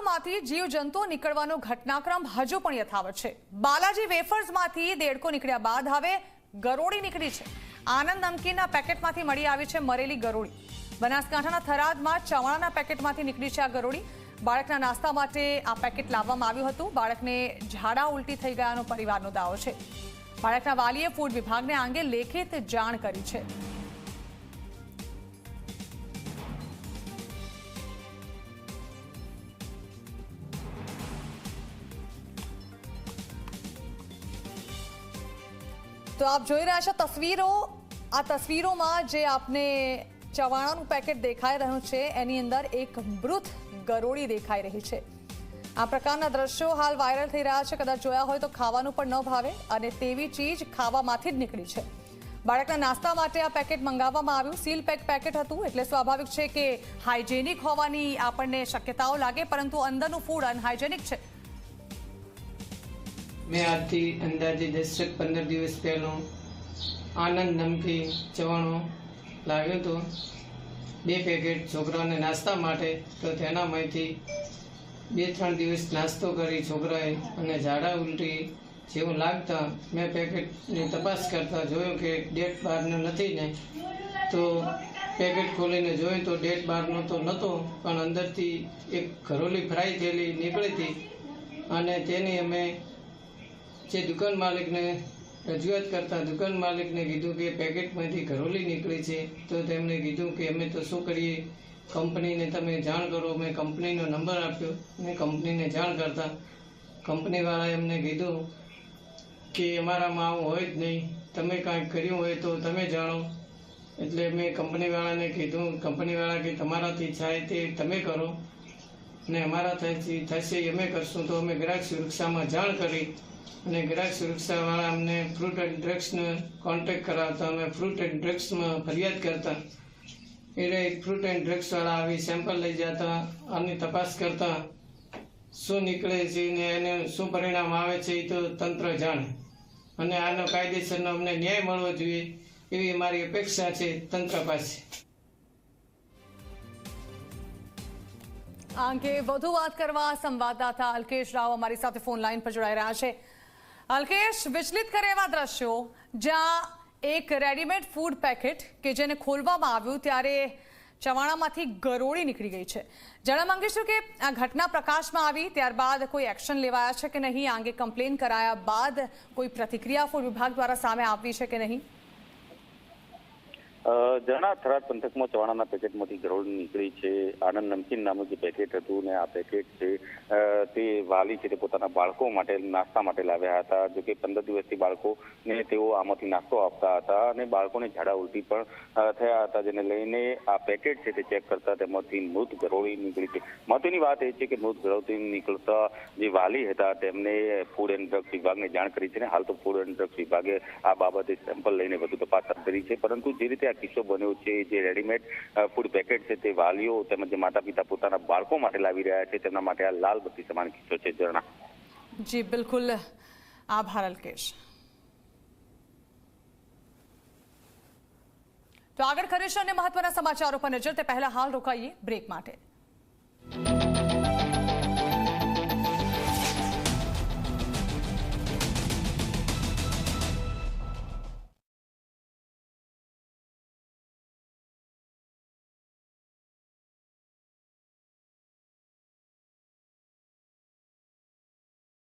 ચવાણુંમાંથી જીવજંતુઓ નીકળવાનો ઘટનાક્રમ હજુ પણ યથાવત છે. બાલાજી વેફર્સમાંથી દેડકો નીકળ્યા બાદ હવે ગરોળી નીકળી છે. આનંદ નમકીનના પેકેટમાંથી મળી આવી છે મરેલી ગરોળી. બનાસકાંઠાના થરાદમાં ચવાણાના પેકેટમાંથી નીકળી છે આ ગરોળી. બાળકના નાસ્તા માટે આ પેકેટ લાવવામાં આવ્યું હતું. બાળકને ઝાડા ઉલટી થઈ ગયાનો પરિવારનો દાવો છે. બાળકના વાલીએ ફૂડ વિભાગને આ અંગે લેખિત જાણ કરી છે. તો આપ જોઈ રહ્યા છો તસવીરો. આ તસવીરોમાં જે આપને ચવાણાનું પેકેટ દેખાઈ રહ્યું છે, એની અંદર એક મૃત ગરોળી દેખાઈ રહી છે. આ પ્રકારના દ્રશ્યો હાલ વાયરલ થઈ રહ્યા છે. કદાચ જોયા હોય તો ખાવાનું પણ ન ભાવે અને તેવી ચીજ ખાવામાંથી જ નીકળી છે. બાળકના નાસ્તા માટે આ પેકેટ મંગાવવામાં આવ્યું. સીલ પેક પેકેટ હતું, એટલે સ્વાભાવિક છે કે હાઇજેનિક હોવાની આપણને શક્યતાઓ લાગે, પરંતુ અંદરનું ફૂડ અનહાઇજેનિક છે. મેં આજથી અંદાજે દસેક પંદર દિવસ પહેલો આનંદ નમકી ચવાણો લાવ્યો હતો. બે પેકેટ છોકરાઓને નાસ્તા માટે તો તેનામાંથી બે ત્રણ દિવસ નાસ્તો કરી છોકરાએ અને ઝાડા ઉલટી જેવું લાગતા મેં પેકેટની તપાસ કરતા જોયું કે ડેટ બહારનો નથી ને. તો પેકેટ ખોલીને જોયું તો ડેટ બહારનો તો નહોતો, પણ અંદરથી એક ઘરોલી ફ્રાય થયેલી નીકળી હતી. અને તેની અમે જે દુકાન માલિકને રજૂઆત કરતા દુકાન માલિકને કીધું કે પેકેટમાંથી ઘરોલી નીકળી છે, તો તેમણે કીધું કે અમે તો શું કરીએ? કંપનીને તમે જાણ કરો. મેં કંપનીનો નંબર આપ્યો. મેં કંપનીને જાણ કરતા. કંપનીવાળાએ એમને કીધું કે અમારામાં આવું હોય જ નહીં. તમે કાંઈક કર્યું હોય તો તમે જાણો. એટલે મેં કંપનીવાળાને કીધું, કંપનીવાળા કે તમારાથી થાય તે તમે કરો. ને અમારા થશે થશે, અમે કરશું તો અમે ગ્રાહક સુરક્ષામાં જાણ કરી અને ગ્રાહક સુરક્ષાવાળા અમને ફ્રૂટ એન્ડ ડ્રગ્સને કોન્ટેક્ટ કરાવતા અમે ફ્રૂટ એન્ડ ડ્રગ્સમાં ફરિયાદ કરતા. એટલે ફ્રૂટ એન્ડ ડ્રગ્સવાળા આવી સેમ્પલ લઈ જતા, આની તપાસ કરતા, શું નીકળે છે ને એને શું પરિણામ આવે છે એ તો તંત્ર જાણે. અને આનો કાયદેસરનો અમને ન્યાય મળવો જોઈએ, એવી મારી અપેક્ષા છે તંત્ર પાસે. આ વધુ વાત કરવા સંવાદદાતા અલ્કેશ રાવ અમારી સાથે ફોન લાઈન પર જોડાઈ રહ્યા છે. અલ્કેશ, વિચલિત કરે એવા દ્રશ્યો જ્યાં એક રેડીમેડ ફૂડ પેકેટ કે જેને ખોલવામાં આવ્યું ત્યારે ચવાણામાંથી ગરોળી નીકળી ગઈ છે. જાણવા માંગીશું કે આ ઘટના પ્રકાશમાં આવી ત્યારબાદ કોઈ એક્શન લેવાયા છે કે નહીં? આ અંગે કમ્પ્લેન કરાયા બાદ કોઈ પ્રતિક્રિયા ફૂડ વિભાગ દ્વારા સામે આવી છે કે નહીં? જણા થરાદ પંથકમાં ચવાણાના પેકેટમાંથી ગરોળ નીકળી છે. આનંદ નમકીન નામનું જે પેકેટ હતું ને આ પેકેટ છે તે વાલી છે તે પોતાના બાળકો માટે નાસ્તા માટે લાવ્યા હતા. જો કે પંદર દિવસથી બાળકોને તેઓ આમાંથી નાસ્તો આપતા હતા અને બાળકોને ઝાડા ઉલટી પણ થયા હતા. જેને લઈને આ પેકેટ છે તે ચેક કરતા તેમાંથી મૃત ગરોળી નીકળી છે. મહત્વની વાત એ છે કે મૃત ગરોળથી નીકળતા જે વાલી હતા તેમને ફૂડ એન્ડ ડ્રગ્સ વિભાગને જાણ કરી છે ને હાલ તો ફૂડ એન્ડ ડ્રગ્સ વિભાગે આ બાબતે સેમ્પલ લઈને વધુ તપાસ હાથ ધરી છે. પરંતુ જે રીતે આ કિસ્સો બન્યો છે, જે રેડીમેડ ફૂડ પેકેટ છે, તે વાલીઓ તેમજ માતા પિતા પોતાના બાળકો માટે લાવી રહ્યા છે, તેમના માટે આ લાલ બત્તી સમાન કિસ્સો છે, ઝરણા. જી, બિલકુલ. આભાર, અલ્કેશ. તો આગળ કરીશું અને મહત્વના સમાચારો પર નજર. તે પહેલા હાલ રોકાઈએ બ્રેક માટે.